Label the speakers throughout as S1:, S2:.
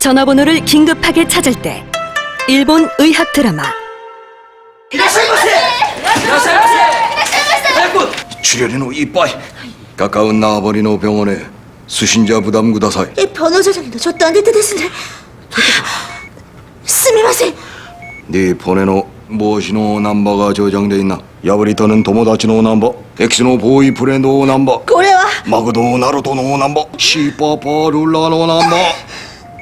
S1: 전화번호를 긴급하게 찾을 때 일본 의학 드라마
S2: 출혈이노 이빠이 가까운 나와버리노 병원에 수신자 부담 구다사이
S3: え、변호사 장도 저도 안 됐다 됐습니다. すみません。
S2: 네 폰에노 무엇이노 넘버가 저장돼 있나 야브리터는 도모다치노 넘버 엑스노 보이프렌드 넘버
S3: これは
S2: 마그도 나루토노 넘버 시파파룰라노 넘버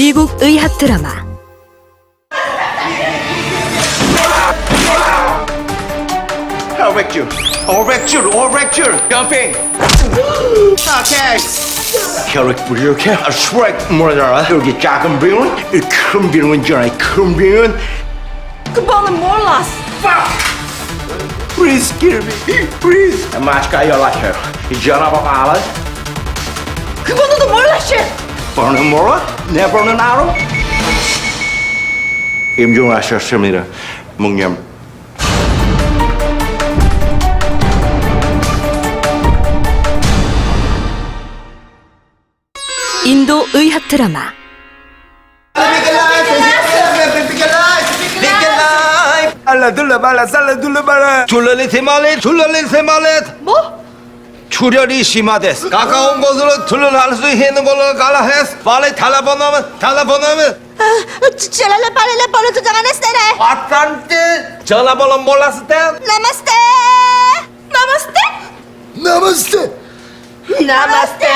S1: 미국 의학 드라마
S4: Overture, overture, overture. Jumping. Okay. 혈액 부족해. 스트라이크 뭐라 여기 작은 병은 큰 병은 잖아. 큰 병은
S3: 그 번은 몰랐어.
S4: Please give me. Please. 마스카 연락해. 전화 받고 알아?
S3: 그 번호도 몰랐어.
S4: 번호 몰라? 내 번호는 알아? 임종하셨습니다. 묵념.
S1: 인도 의학 드라마
S4: 알라 둘러 발라 살라 둘러 발라 줄러리 세말렛 줄러리 세말렛
S3: 뭐?
S4: 출혈이 심하댔어 가까운 곳으로 둘러날 수 있는 걸로 가라 했어 빨리 달라보내면 달라보내면
S3: 아, 찌랄라 빨랄라 번호 도장 안 했어. 네.
S4: 왔던 때 전화번호 몰랐을 때
S3: 나마스테. 나마스테.
S2: 나마스테
S3: 나마스테.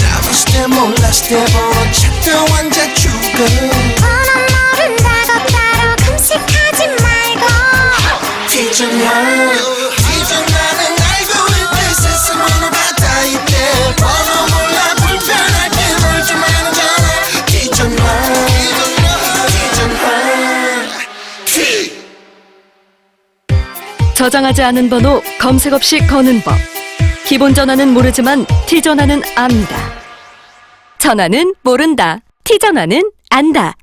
S5: 나마스테 몰랐을 번호 찾던 환자 죽음
S1: 저장하지 않은 번호 검색 없이 거는 법. 기본 전화는 모르지만 T 전화는 압니다. 전화는 모른다. T 전화는 안다